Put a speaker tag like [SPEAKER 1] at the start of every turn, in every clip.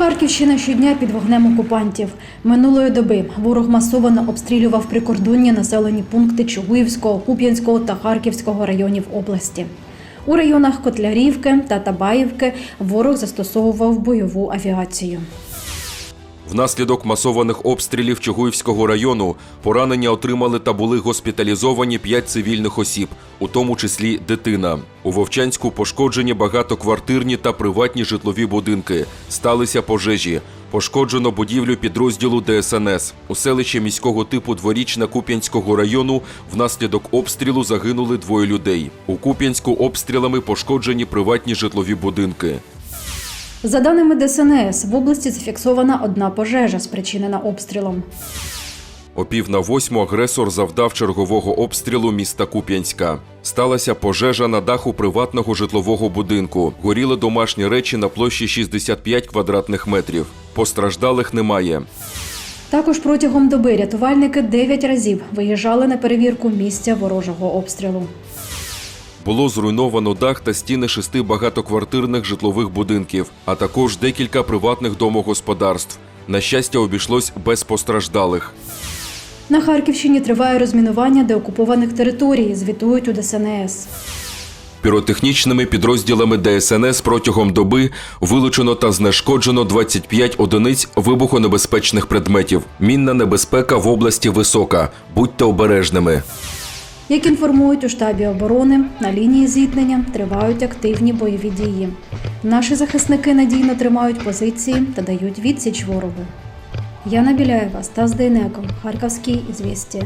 [SPEAKER 1] Харківщина щодня під вогнем окупантів. Минулої доби ворог масово обстрілював прикордонні населені пункти Чугуївського, Куп'янського та Харківського районів області. У районах Котлярівки та Табаївки ворог застосовував бойову авіацію.
[SPEAKER 2] Внаслідок масованих обстрілів Чугуївського району поранення отримали та були госпіталізовані п'ять цивільних осіб, у тому числі дитина. У Вовчанську пошкоджені багатоквартирні та приватні житлові будинки. Сталися пожежі. Пошкоджено будівлю підрозділу ДСНС. У селищі міського типу Дворічна Куп'янського району внаслідок обстрілу загинули двоє людей. У Куп'янську обстрілами пошкоджені приватні житлові будинки.
[SPEAKER 1] За даними ДСНС, в області зафіксована одна пожежа, спричинена обстрілом.
[SPEAKER 2] О пів на восьму агресор завдав чергового обстрілу міста Куп'янська. Сталася пожежа на даху приватного житлового будинку. Горіли домашні речі на площі 65 квадратних метрів. Постраждалих немає.
[SPEAKER 1] Також протягом доби рятувальники 9 разів виїжджали на перевірку місця ворожого обстрілу.
[SPEAKER 2] Було зруйновано дах та стіни шести багатоквартирних житлових будинків, а також декілька приватних домогосподарств. На щастя, обійшлось без постраждалих.
[SPEAKER 1] На Харківщині триває розмінування деокупованих територій, звітують у ДСНС.
[SPEAKER 2] Піротехнічними підрозділами ДСНС протягом доби вилучено та знешкоджено 25 одиниць вибухонебезпечних предметів. Мінна небезпека в області висока. Будьте обережними.
[SPEAKER 1] Як інформують у штабі оборони, на лінії зіткнення тривають активні бойові дії. Наші захисники надійно тримають позиції та дають відсіч ворогу. Яна Біляєва, Стас Дейнеко, Харківський ізвісті.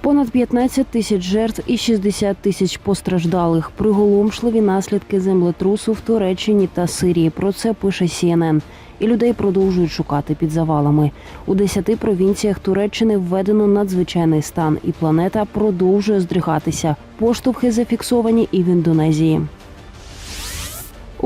[SPEAKER 3] Понад 15 тисяч жертв і 60 тисяч постраждалих. Приголомшливі наслідки землетрусу в Туреччині та Сирії. Про це пише CNN. І людей продовжують шукати під завалами. У 10 провінціях Туреччини введено надзвичайний стан, і планета продовжує здригатися. Поштовхи зафіксовані і в Індонезії.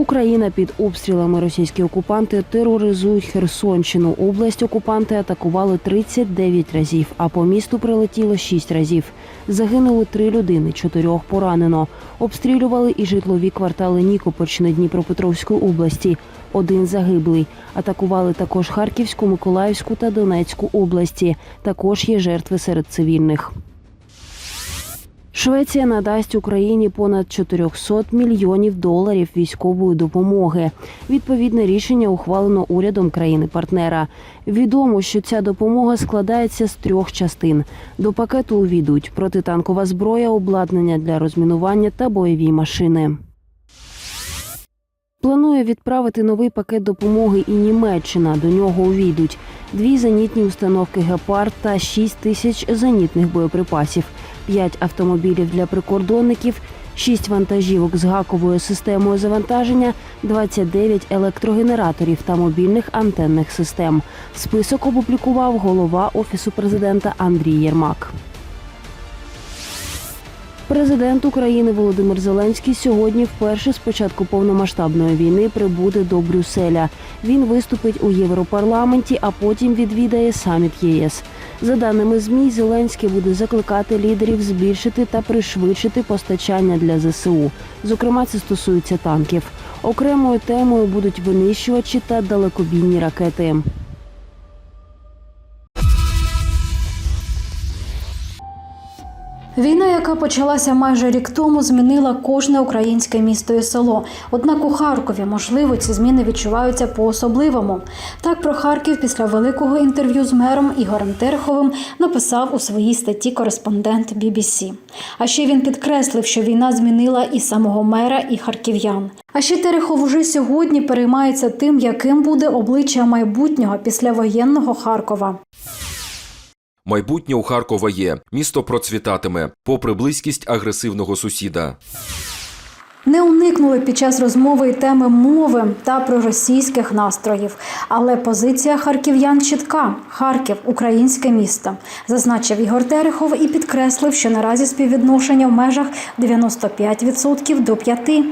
[SPEAKER 3] Україна під обстрілами російські окупанти тероризують Херсонщину. Область окупанти атакували 39 разів, а по місту прилетіло 6 разів. Загинули три людини, чотирьох поранено. Обстрілювали і житлові квартали Нікопольщини Дніпропетровської області. Один загиблий. Атакували також Харківську, Миколаївську та Донецьку області. Також є жертви серед цивільних. Швеція надасть Україні понад 400 мільйонів доларів військової допомоги. Відповідне рішення ухвалено урядом країни-партнера. Відомо, що ця допомога складається з трьох частин. До пакету увійдуть протитанкова зброя, обладнання для розмінування та бойові машини. Планує відправити новий пакет допомоги і Німеччина. До нього увійдуть дві зенітні установки Гепард та 6 тисяч зенітних боєприпасів, 5 автомобілів для прикордонників, 6 вантажівок з гаковою системою завантаження, 29 електрогенераторів та мобільних антенних систем. Список опублікував голова офісу президента Андрій Єрмак. Президент України Володимир Зеленський сьогодні вперше з початку повномасштабної війни прибуде до Брюсселя. Він виступить у Європарламенті, а потім відвідає саміт ЄС. За даними ЗМІ, Зеленський буде закликати лідерів збільшити та пришвидшити постачання для ЗСУ. Зокрема, це стосується танків. Окремою темою будуть винищувачі та далекобійні ракети.
[SPEAKER 1] Війна, яка почалася майже рік тому, змінила кожне українське місто і село. Однак у Харкові, можливо, ці зміни відчуваються по-особливому. Так про Харків після великого інтерв'ю з мером Ігорем Тереховим написав у своїй статті кореспондент BBC. А ще він підкреслив, що війна змінила і самого мера, і харків'ян. А ще Терехов уже сьогодні переймається тим, яким буде обличчя майбутнього післявоєнного Харкова.
[SPEAKER 2] Майбутнє у Харкова є. Місто процвітатиме, попри близькість агресивного сусіда.
[SPEAKER 1] Не уникнули під час розмови й теми мови та проросійських настроїв. Але позиція харків'ян чітка: Харків українське місто, зазначив Ігор Терехов і підкреслив, що наразі співвідношення в межах 95% до 5%.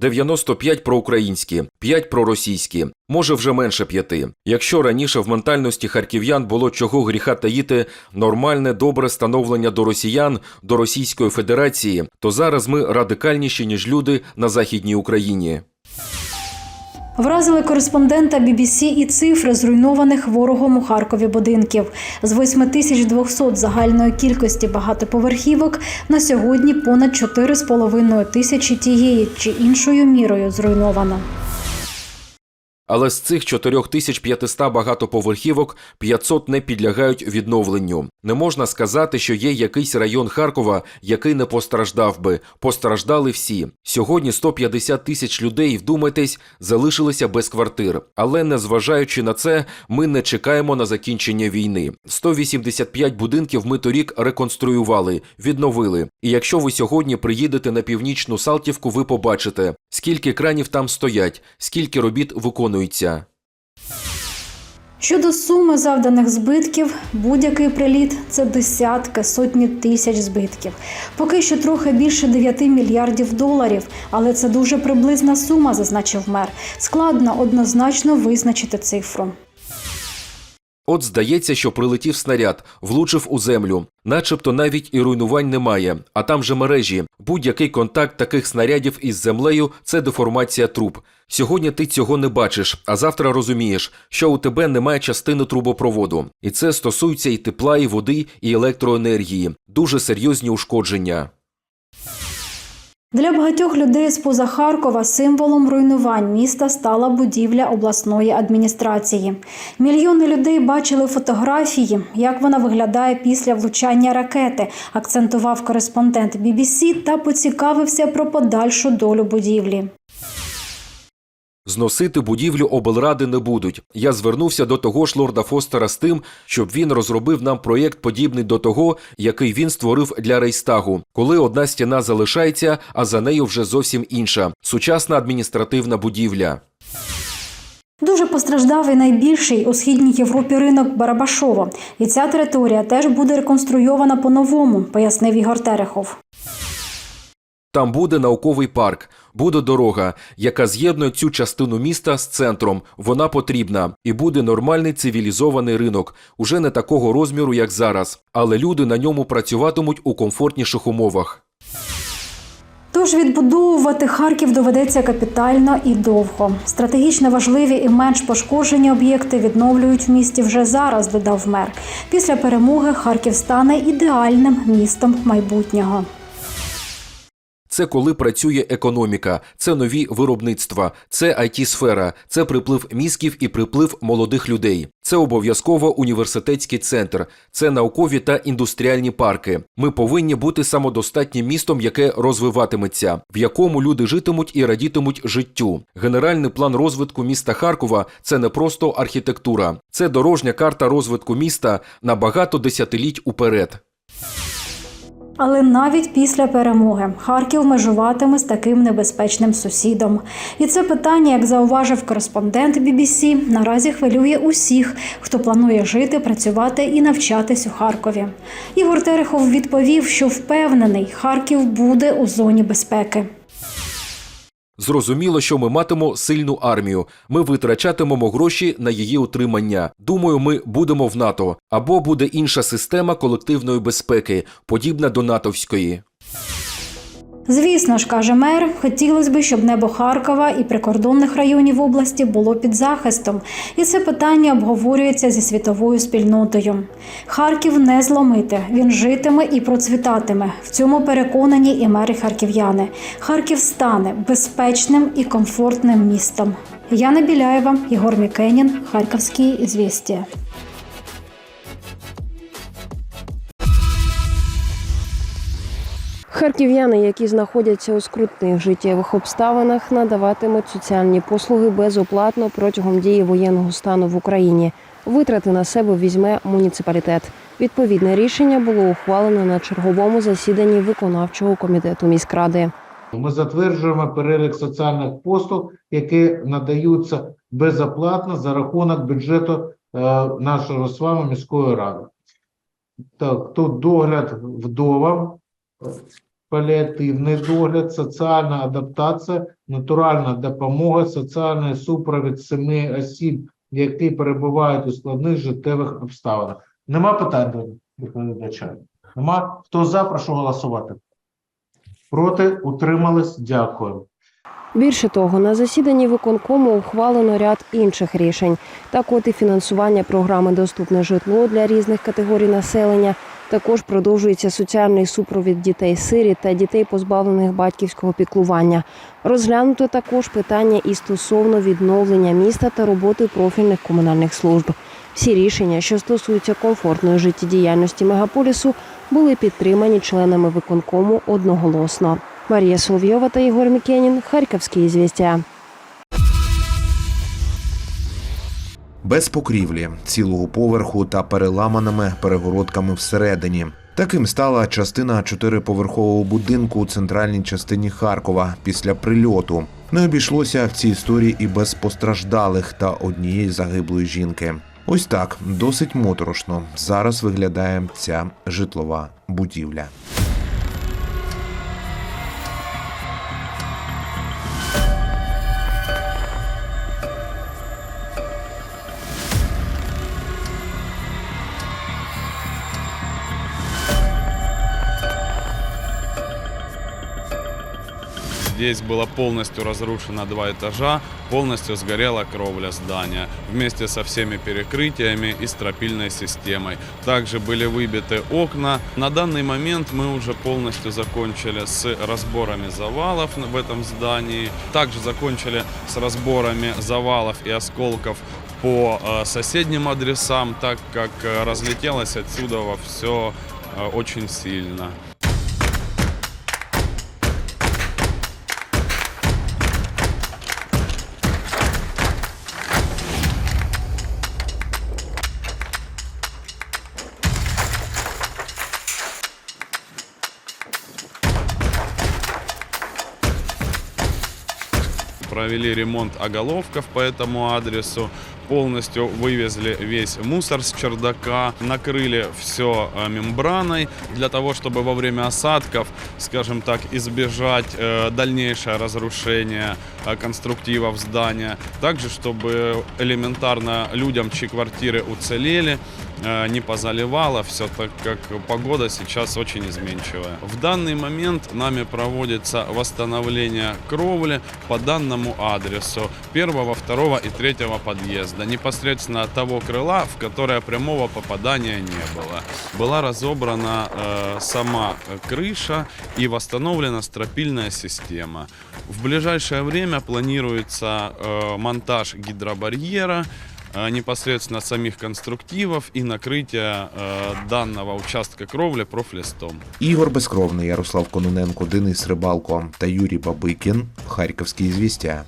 [SPEAKER 2] 95 проукраїнські, 5 проросійські, може вже менше п'яти. Якщо раніше в ментальності харків'ян було чого гріха таїти нормальне, добре становлення до росіян, до Російської Федерації, то зараз ми радикальніші, ніж люди на Західній Україні.
[SPEAKER 1] Вразили кореспондента BBC і цифри зруйнованих ворогом у Харкові будинків. З 8200 загальної кількості багатоповерхівок на сьогодні понад 4,5 тисячі тієї чи іншою мірою зруйновано.
[SPEAKER 2] Але з цих 4500 багатоповерхівок 500 не підлягають відновленню. Не можна сказати, що є якийсь район Харкова, який не постраждав би. Постраждали всі. Сьогодні 150 тисяч людей, вдумайтесь, залишилися без квартир. Але незважаючи на це, ми не чекаємо на закінчення війни. 185 будинків ми торік реконструювали, відновили. І якщо ви сьогодні приїдете на північну Салтівку, ви побачите, скільки кранів там стоять, скільки робіт виконуються.
[SPEAKER 1] Щодо суми завданих збитків, будь-який приліт це десятки, сотні тисяч збитків. Поки що трохи більше 9 мільярдів доларів, але це дуже приблизна сума, зазначив мер. Складно однозначно визначити цифру.
[SPEAKER 2] От здається, що прилетів снаряд, влучив у землю, начебто навіть і руйнувань немає, а там же мережі. Будь-який контакт таких снарядів із землею це деформація труб. Сьогодні ти цього не бачиш, а завтра розумієш, що у тебе немає частини трубопроводу. І це стосується і тепла, і води, і електроенергії. Дуже серйозні ушкодження.
[SPEAKER 1] Для багатьох людей з поза Харкова символом руйнувань міста стала будівля обласної адміністрації. Мільйони людей бачили фотографії, як вона виглядає після влучання ракети, акцентував кореспондент BBC та поцікавився про подальшу долю будівлі.
[SPEAKER 2] Зносити будівлю облради не будуть. Я звернувся до того ж лорда Фостера з тим, щоб він розробив нам проєкт подібний до того, який він створив для Рейстагу, коли одна стіна залишається, а за нею вже зовсім інша сучасна адміністративна будівля.
[SPEAKER 1] Дуже постраждав і найбільший у східній Європі ринок Барабашово. І ця територія теж буде реконструйована по-новому, пояснив Ігор Терехов.
[SPEAKER 2] Там буде науковий парк, буде дорога, яка з'єднує цю частину міста з центром. Вона потрібна, і буде нормальний цивілізований ринок, уже не такого розміру, як зараз, але люди на ньому працюватимуть у комфортніших умовах.
[SPEAKER 1] Тож відбудовувати Харків доведеться капітально і довго. Стратегічно важливі і менш пошкоджені об'єкти відновлюють в місті вже зараз, додав мер. Після перемоги Харків стане ідеальним містом майбутнього.
[SPEAKER 2] Це коли працює економіка, це нові виробництва, це it сфера це приплив мізків і приплив молодих людей. Це обов'язково університетський центр, це наукові та індустріальні парки. Ми повинні бути самодостатнім містом, яке розвиватиметься, в якому люди житимуть і радітимуть життю. Генеральний план розвитку міста Харкова це не просто архітектура, це дорожня карта розвитку міста на багато десятиліть уперед.
[SPEAKER 1] Але навіть після перемоги Харків межуватиме з таким небезпечним сусідом. І це питання, як зауважив кореспондент BBC, наразі хвилює усіх, хто планує жити, працювати і навчатись у Харкові. Ігор Терехов відповів, що впевнений, Харків буде у зоні безпеки.
[SPEAKER 2] Зрозуміло, що ми матимемо сильну армію. Ми витрачатимемо гроші на її утримання. Думаю, ми будемо в НАТО або буде інша система колективної безпеки, подібна до натовської.
[SPEAKER 1] Звісно ж, каже мер, хотілося б, щоб небо Харкова і прикордонних районів області було під захистом, і це питання обговорюється зі світовою спільнотою. Харків не зломити, він житиме і процвітатиме. В цьому переконані і мери харків'яни. Харків стане безпечним і комфортним містом. Яна Біляєва, Єгор Мікенін, Харківські звістя.
[SPEAKER 3] Харків'яни, які знаходяться у скрутних життєвих обставинах, надаватимуть соціальні послуги безоплатно протягом дії воєнного стану в Україні. Витрати на себе візьме муніципалітет. Відповідне рішення було ухвалено на черговому засіданні виконавчого комітету міськради.
[SPEAKER 4] Ми затверджуємо перелік соціальних послуг, які надаються безоплатно за рахунок бюджету е, нашого з вами міської ради. Так, тут догляд вдовам, паліативний догляд, соціальна адаптація, натуральна допомога, соціальний супровід семи осіб, які перебувають у складних життєвих обставинах. Нема питань до доповідача? Нема? Хто за, прошу голосувати. Проти, утримались, дякую.
[SPEAKER 3] Більше того, на засіданні виконкому ухвалено ряд інших рішень. Так, от і фінансування програми Доступне житло для різних категорій населення. Також продовжується соціальний супровід дітей сирі та дітей, позбавлених батьківського піклування. Розглянуто також питання і стосовно відновлення міста та роботи профільних комунальних служб. Всі рішення, що стосуються комфортної життєдіяльності мегаполісу, були підтримані членами виконкому одноголосно. Марія Соловйова та Ігор Мікенін. Харківські звістя.
[SPEAKER 5] Без покрівлі, цілого поверху та переламаними перегородками всередині. Таким стала частина чотириповерхового будинку у центральній частині Харкова після прильоту. Не обійшлося в цій історії і без постраждалих та однієї загиблої жінки. Ось так досить моторошно зараз виглядає ця житлова будівля.
[SPEAKER 6] Здесь было полностью разрушено два этажа, полностью сгорела кровля здания вместе со всеми перекрытиями и стропильной системой. Также были выбиты окна. На данный момент мы уже полностью закончили с разборами завалов в этом здании. Также закончили с разборами завалов и осколков по э, соседним адресам, так как э, разлетелось отсюда во все очень сильно. Провели ремонт оголовков по этому адресу, полностью вывезли весь мусор с чердака, накрыли все мембраной для того, чтобы во время осадков, скажем так, избежать э, дальнейшее разрушение э, конструктивов здания. Также, чтобы элементарно людям, чьи квартиры уцелели, э, не позаливало все, так как погода сейчас очень изменчивая. В данный момент нами проводится восстановление кровли по данному адресу первого, второго и третьего подъезда, непосредственно того крыла, в которое прямого попадания не было. Была разобрана э, сама крыша и восстановлена стропильная система. В ближайшее время планируется э, монтаж гидробарьера, э, непосредственно самих конструктивов и накрытие э, данного участка кровли профлистом.
[SPEAKER 5] Ігор Безкровний, Ярослав Кононенко, Денис Рибалко та Юрій Бабикін. Харківські звістя.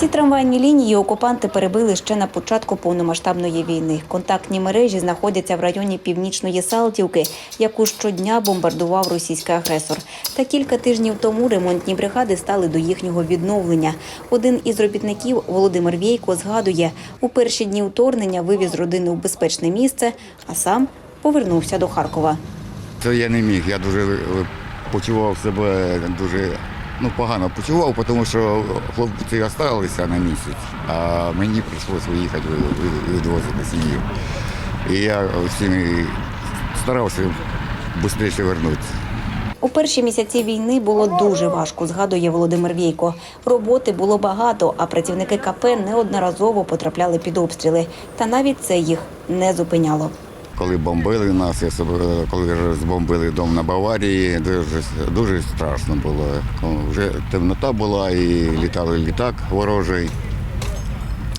[SPEAKER 7] Ці трамвайні лінії окупанти перебили ще на початку повномасштабної війни. Контактні мережі знаходяться в районі північної Салтівки, яку щодня бомбардував російський агресор. Та кілька тижнів тому ремонтні бригади стали до їхнього відновлення. Один із робітників Володимир Вєйко згадує, у перші дні вторгнення вивіз родину в безпечне місце, а сам повернувся до Харкова.
[SPEAKER 8] Це я не міг. Я дуже е, почував себе дуже ну, погано почував, тому що хлопці залишилися на місяць, а мені прийшлося виїхати ви- ви- відвозити сім'ю. І я всім старався швидше повернутися.
[SPEAKER 7] У перші місяці війни було дуже важко, згадує Володимир Вєйко. Роботи було багато, а працівники КП неодноразово потрапляли під обстріли. Та навіть це їх не зупиняло.
[SPEAKER 8] Коли бомбили нас, коли збомбили дом на Баварії, дуже, дуже страшно було. Вже темнота була і літали літак ворожий.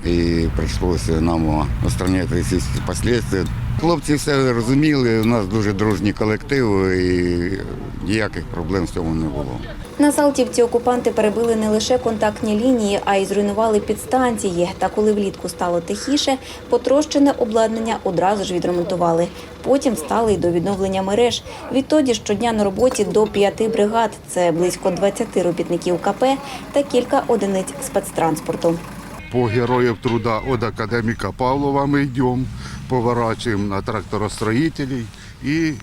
[SPEAKER 8] І прийшлося нам устраняти всі послідствия. Хлопці все розуміли, у нас дуже дружній колектив і ніяких проблем в цьому не було.
[SPEAKER 7] На Салтівці окупанти перебили не лише контактні лінії, а й зруйнували підстанції. Та коли влітку стало тихіше, потрощене обладнання одразу ж відремонтували. Потім стали й до відновлення мереж. Відтоді щодня на роботі до п'яти бригад. Це близько 20 робітників КП та кілька одиниць спецтранспорту.
[SPEAKER 9] по героев труда от академика Павлова мы идем, поворачиваем на тракторостроителей и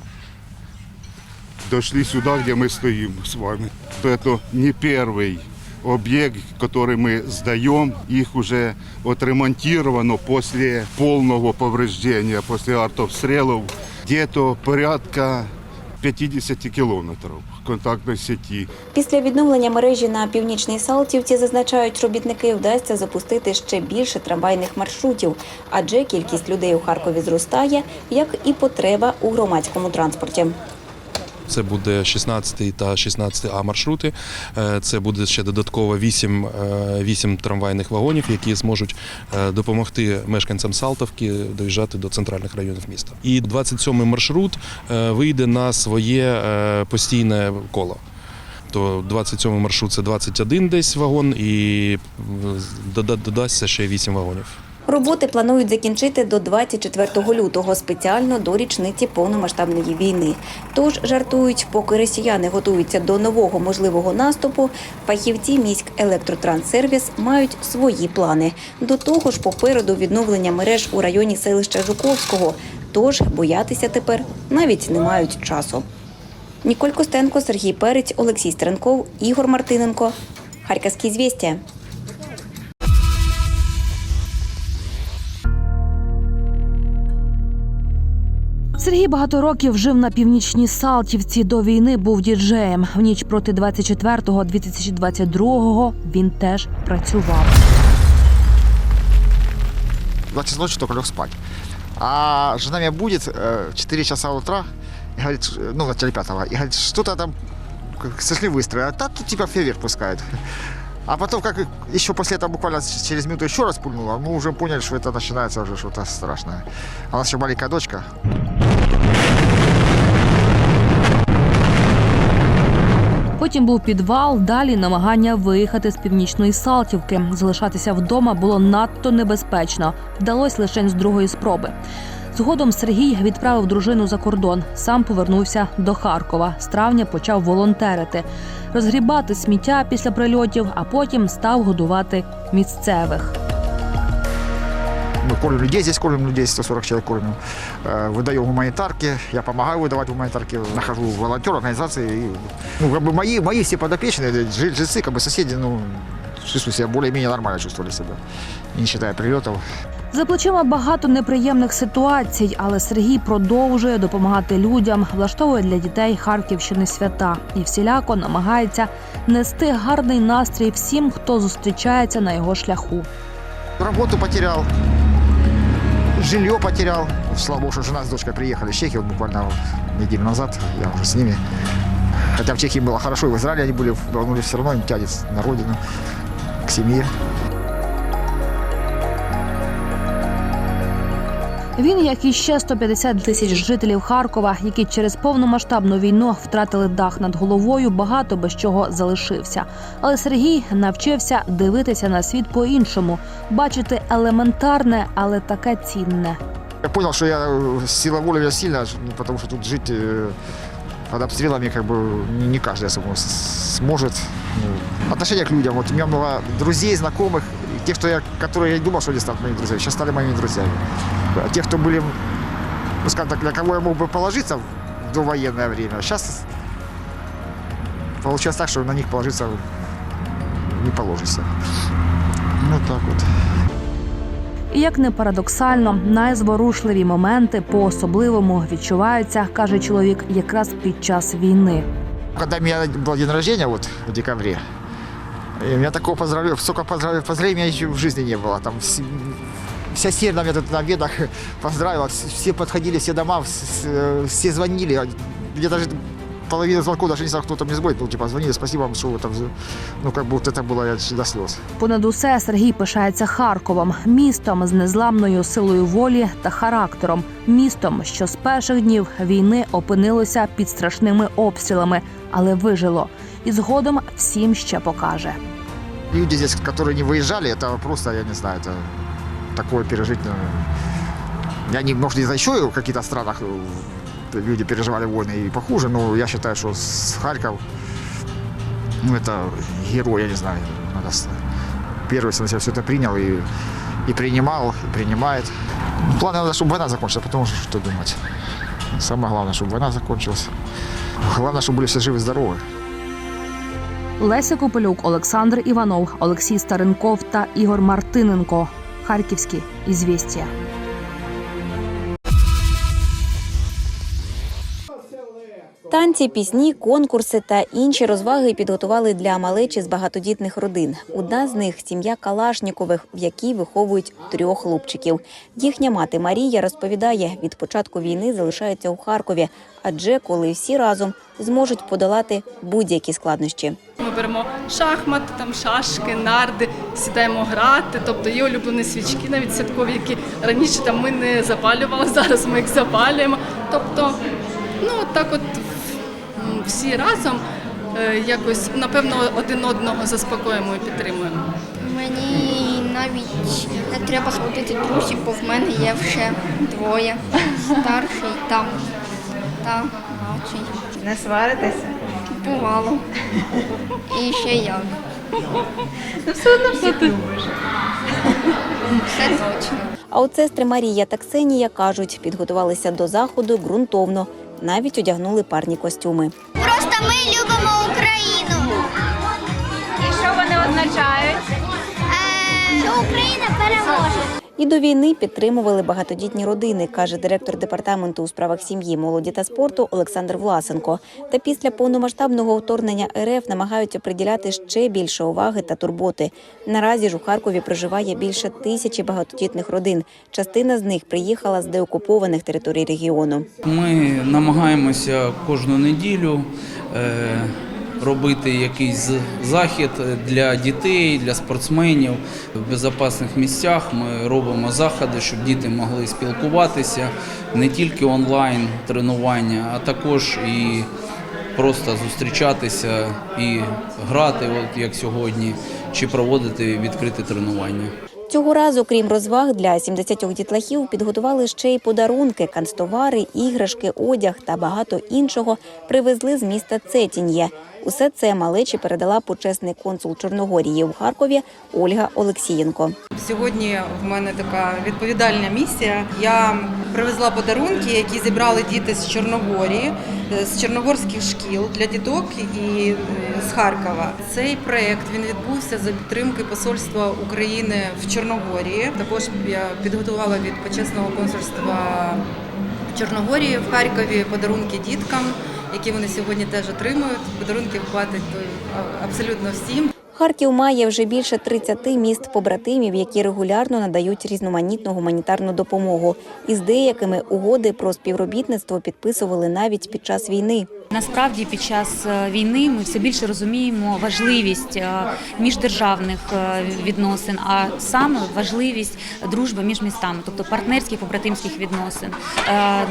[SPEAKER 9] дошли сюда, где мы стоим с вами. Это не первый объект, который мы сдаем. Их уже отремонтировано после полного повреждения, после артобстрелов. Где-то порядка 50 километров контактной сети.
[SPEAKER 7] Після відновлення мережі на північній Салтівці, зазначають робітники, вдасться запустити ще більше трамвайних маршрутів, адже кількість людей у Харкові зростає, як і потреба у громадському транспорті.
[SPEAKER 10] Це буде 16 та 16А маршрути. Е, Це буде ще додатково 8, 8 трамвайних вагонів, які зможуть е, допомогти мешканцям Салтовки доїжджати до центральних районів міста. І 27-й маршрут е, вийде на своє е, постійне коло. То 27 маршрут це 21 десь вагон, і додасться ще 8 вагонів.
[SPEAKER 7] Роботи планують закінчити до 24 лютого, спеціально до річниці повномасштабної війни. Тож жартують, поки росіяни готуються до нового можливого наступу, фахівці міськ електротранссервіс мають свої плани. До того ж, попереду відновлення мереж у районі селища Жуковського. Тож боятися тепер навіть не мають часу. Ніколь Костенко, Сергій Перець, Олексій Стренков, Ігор Мартиненко. Харківські звістя.
[SPEAKER 11] Сергій багато років жив на північній Салтівці. До війни був діджеєм. В ніч проти 24-го 2022-го він теж працював.
[SPEAKER 12] Два часа ночи только лег спать. А жена меня будет э, в 4 часа утра, и говорит, ш- ну, в начале пятого, и говорит, что-то там как, сошли выстрелы, а там тут типа фейерверк пускают. А потом, как еще после этого буквально с- через минуту еще раз пульнуло, мы уже поняли, что это начинается уже что-то страшное. А у нас еще маленькая дочка,
[SPEAKER 11] Потім був підвал, далі намагання виїхати з північної Салтівки. Залишатися вдома було надто небезпечно. Вдалося лише з другої спроби. Згодом Сергій відправив дружину за кордон. Сам повернувся до Харкова. З травня почав волонтерити, розгрібати сміття після прильотів, а потім став годувати місцевих.
[SPEAKER 12] мы кормим людей, здесь кормим людей, 140 человек кормим, Э, выдаем гуманитарки, я помогаю выдавать гуманитарки, нахожу волонтер, организации, и, ну, как бы мои, мои все подопечные, жи- жильцы, как бы соседи, ну, чувствую себя более-менее нормально чувствовали себя, не считая прилетов.
[SPEAKER 11] За плечима багато неприємних ситуацій, але Сергій продовжує допомагати людям, влаштовує для дітей Харківщини свята і всіляко намагається нести гарний настрій всім, хто зустрічається на його шляху.
[SPEAKER 12] Работу потерял, жилье потерял. Слава богу, что жена с дочкой приехали в Чехию вот буквально неделю назад. Я уже с ними. Хотя в Чехии было хорошо, в Израиле они были, вернулись все равно, им тянет на родину, к семье.
[SPEAKER 11] Він, як і ще 150 тисяч жителів Харкова, які через повномасштабну війну втратили дах над головою, багато без чого залишився. Але Сергій навчився дивитися на світ по-іншому, бачити елементарне, але таке цінне.
[SPEAKER 12] Я понял, что я э, сила воли у меня сильная, ну, потому что тут жить э, под обстрелами как бы не не каждый особо с- сможет. Ну, отношение к людям. Вот у меня много друзей, знакомых, и тех, кто я, которые я не думал, что они станут моими друзьями, сейчас стали моими друзьями. А те, кто были, ну, скажем так, на кого я мог бы положиться в довоенное время, сейчас получилось так, что на них положиться не положишься. Ну так вот.
[SPEAKER 11] І як не парадоксально, найзворушливі моменти по-особливому відчуваються, каже чоловік, якраз під час війни.
[SPEAKER 12] Когда у меня был день рождения, вот в декабре, и у меня такого поздравления, столько поздравлений, поздравлений у меня еще в жизни не было. Там вс- вся северная меня тут на обедах поздравила, вс- все подходили, все дома, вс- э, все звонили. Я даже половина звонков даже не знал, кто там мне звонит. Ну, типа, звонили, спасибо вам, что вы там... Ну, как бы вот это было я до слез.
[SPEAKER 11] Понад усе Сергій пишається Харковом, містом з незламною силою волі та характером, містом, що з перших днів війни опинилося під страшними обстрілами, але вижило. І згодом всім ще покаже.
[SPEAKER 12] Люди здесь, которые не выезжали, это просто, я не знаю, это такое пережить. ну, Я не, может, не знаю, еще в каких-то странах э, люди переживали войны и похуже, но я считаю, что с Харьков, ну, это герой, я не знаю, надо с- первый на себя все это принял и, и принимал, и принимает. Главное, надо, чтобы война закончилась, а потом что думать. Самое главное, чтобы война закончилась. Главное, чтобы были все живы и здоровы.
[SPEAKER 11] Леся Копелюк, Олександр Іванов, Олексій Старенков та Ігор Мартиненко. Харківські ізвістія.
[SPEAKER 7] Танці, пісні, конкурси та інші розваги підготували для малечі з багатодітних родин. Одна з них сім'я Калашнікових, в якій виховують трьох хлопчиків. Їхня мати Марія розповідає, від початку війни залишається у Харкові, адже коли всі разом зможуть подолати будь-які складнощі.
[SPEAKER 13] Ми беремо шахмати, там шашки, нарди, сідаємо грати. Тобто є улюблені свічки, навіть святкові, які раніше там ми не запалювали, зараз ми їх запалюємо. Тобто, ну так от всі разом е, якось напевно один одного заспокоїмо і підтримуємо.
[SPEAKER 14] Мені навіть не треба сходити друзів, бо в мене є вже двоє. Старший та, та младший.
[SPEAKER 15] Не сваритися?
[SPEAKER 14] Бувало. І ще як.
[SPEAKER 15] Ну все одно все думаєш.
[SPEAKER 14] Все точно.
[SPEAKER 7] А от сестри Марія та Ксенія кажуть, підготувалися до заходу ґрунтовно, навіть одягнули парні костюми.
[SPEAKER 14] Просто ми любимо Україну.
[SPEAKER 15] І що вони означають?
[SPEAKER 14] Що Україна переможе.
[SPEAKER 7] І до війни підтримували багатодітні родини, каже директор департаменту у справах сім'ї, молоді та спорту Олександр Власенко. Та після повномасштабного вторгнення РФ намагаються приділяти ще більше уваги та турботи. Наразі ж у Харкові проживає більше тисячі багатодітних родин. Частина з них приїхала з деокупованих територій регіону.
[SPEAKER 16] Ми намагаємося кожну неділю е, робити якийсь захід для дітей, для спортсменів в безпечних місцях. Ми робимо заходи, щоб діти могли спілкуватися не тільки онлайн тренування, а також і просто зустрічатися і грати, от як сьогодні, чи проводити відкрите тренування.
[SPEAKER 7] Цього разу, крім розваг для 70 дітлахів, підготували ще й подарунки, канцтовари, іграшки, одяг та багато іншого привезли з міста Цетін'є. Усе це малечі передала почесний консул Чорногорії в Харкові Ольга Олексієнко.
[SPEAKER 15] Сьогодні в мене така відповідальна місія. Я привезла подарунки, які зібрали діти з Чорногорії, е, з чорногорських шкіл для діток і е, з Харкова. Цей проект він відбувся за підтримки посольства України в Чорногорії. Також я підготувала від почесного консульства Чорногорії в Харкові подарунки діткам, які вони сьогодні теж отримують. Подарунки хватить е, абсолютно всім.
[SPEAKER 7] Харків має вже більше 30 міст побратимів, які регулярно надають різноманітну гуманітарну допомогу. І з деякими угоди про співробітництво підписували навіть під час війни.
[SPEAKER 17] Насправді під час е, війни ми все більше розуміємо важливість е, міждержавних е, відносин, а саме важливість дружби між містами, тобто партнерських побратимських відносин.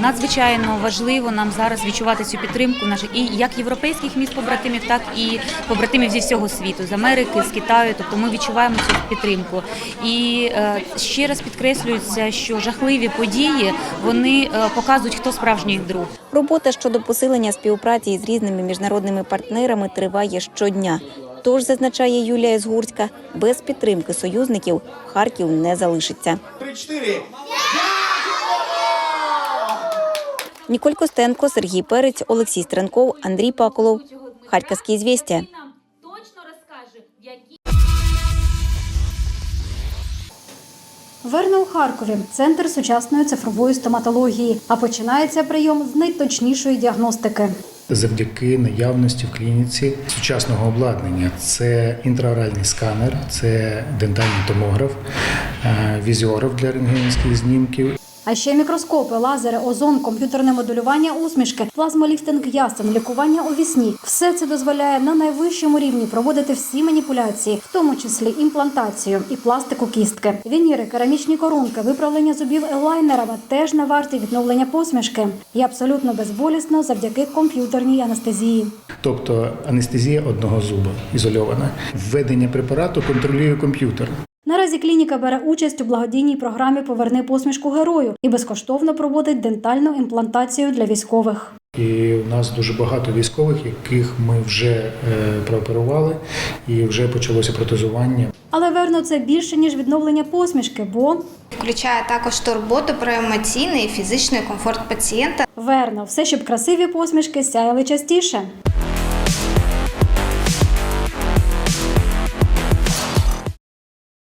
[SPEAKER 17] Надзвичайно важливо нам зараз відчувати цю підтримку наших і як європейських міст побратимів, так і побратимів зі всього світу, з Америки, з Китаю. Тобто ми відчуваємо цю підтримку. І ще раз підкреслюється, що жахливі події вони показують, хто справжній друг.
[SPEAKER 7] Робота щодо посилення співпраці із різними міжнародними партнерами триває щодня. Тож, зазначає Юлія Згурська, без підтримки союзників Харків не залишиться. Ніколь Костенко, Сергій Перець, Олексій Стренков, Андрій Паколов. Харківські звістя.
[SPEAKER 1] Верне у Харкові центр сучасної цифрової стоматології. А починається прийом з найточнішої діагностики.
[SPEAKER 18] Завдяки наявності в клініці сучасного обладнання це інтраоральний сканер, це дентальний томограф, е, візіограф для рентгенівських знімків
[SPEAKER 1] А ще мікроскопи, лазери, озон, комп'ютерне моделювання усмішки, плазмоліфтинг ясен, лікування у вісні. Все це дозволяє на найвищому рівні проводити всі маніпуляції, в тому числі імплантацію і пластику кістки. Вініри, керамічні коронки, виправлення зубів елайнерами теж не варті відновлення посмішки. І абсолютно безболісно завдяки комп'ютерній анестезії.
[SPEAKER 18] тобто анестезія одного зуба ізольована. Введення препарату контролює комп'ютер.
[SPEAKER 1] Наразі клініка бере участь у благодійній програмі Поверни посмішку герою і безкоштовно проводить дентальну імплантацію для військових.
[SPEAKER 18] І у нас дуже багато військових, яких ми вже е, прооперували, і вже почалося протезування.
[SPEAKER 1] Але верно це більше ніж відновлення посмішки, бо
[SPEAKER 19] Включає також турботу про емоційний і фізичний комфорт пацієнта.
[SPEAKER 1] верно, все, щоб красиві посмішки сяяли частіше.